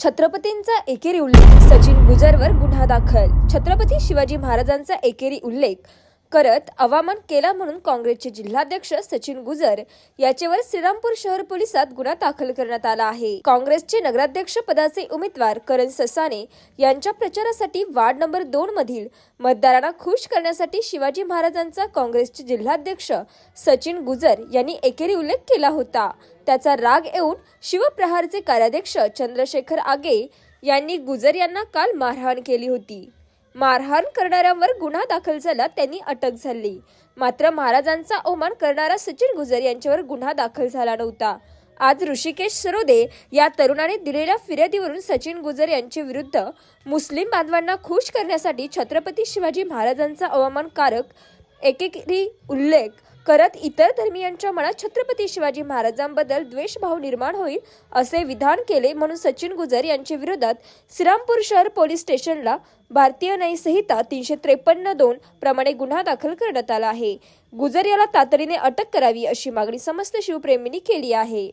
छत्रपतींचा एकेरी उल्लेख सचिन गुजरवर गुन्हा दाखल. छत्रपती शिवाजी महाराजांचा एकेरी उल्लेख करत अवामान केला म्हणून काँग्रेसचे जिल्हाध्यक्ष सचिन गुजर याच्यावर श्रीरामपूर शहर पोलिसात गुन्हा दाखल करण्यात आला आहे. काँग्रेसचे नगराध्यक्ष पदाचे उमेदवार करण ससाने यांच्या प्रचारासाठी वार्ड नंबर दोन मधील मतदारांना खुश करण्यासाठी शिवाजी महाराजांचा काँग्रेसचे जिल्हाध्यक्ष सचिन गुजर यांनी एकेरी उल्लेख केला होता. त्याचा राग येऊन शिवप्रहारचे कार्याध्यक्ष चंद्रशेखर आगे यांनी गुजर यांना काल मारहाण केली होती. मारहाण करणाऱ्यांवर गुन्हा दाखल झाला त्यांनी अटक झाली. मात्र महाराजांचा अवमान करणारा सचिन गुजर यांच्यावर गुन्हा दाखल झाला नव्हता. आज ऋषिकेश सरोदे या तरुणाने दिलेल्या फिर्यादीवरून सचिन गुजर यांच्या विरुद्ध मुस्लिम बांधवांना खुश करण्यासाठी छत्रपती शिवाजी महाराजांचा अवमानकारक एकेरी उल्लेख करत इतर धर्मियांच्या मनात छत्रपती शिवाजी महाराजांबद्दल द्वेषभाव निर्माण होईल असे विधान केले म्हणून सचिन गुजर यांच्या विरोधात श्रीरामपूर शहर पोलीस स्टेशनला भारतीय न्यायसंहिता तीनशे त्रेपन्न दोन प्रमाणे गुन्हा दाखल करण्यात आला आहे. गुजर याला तातडीने अटक करावी अशी मागणी समस्त शिवप्रेमींनी केली आहे.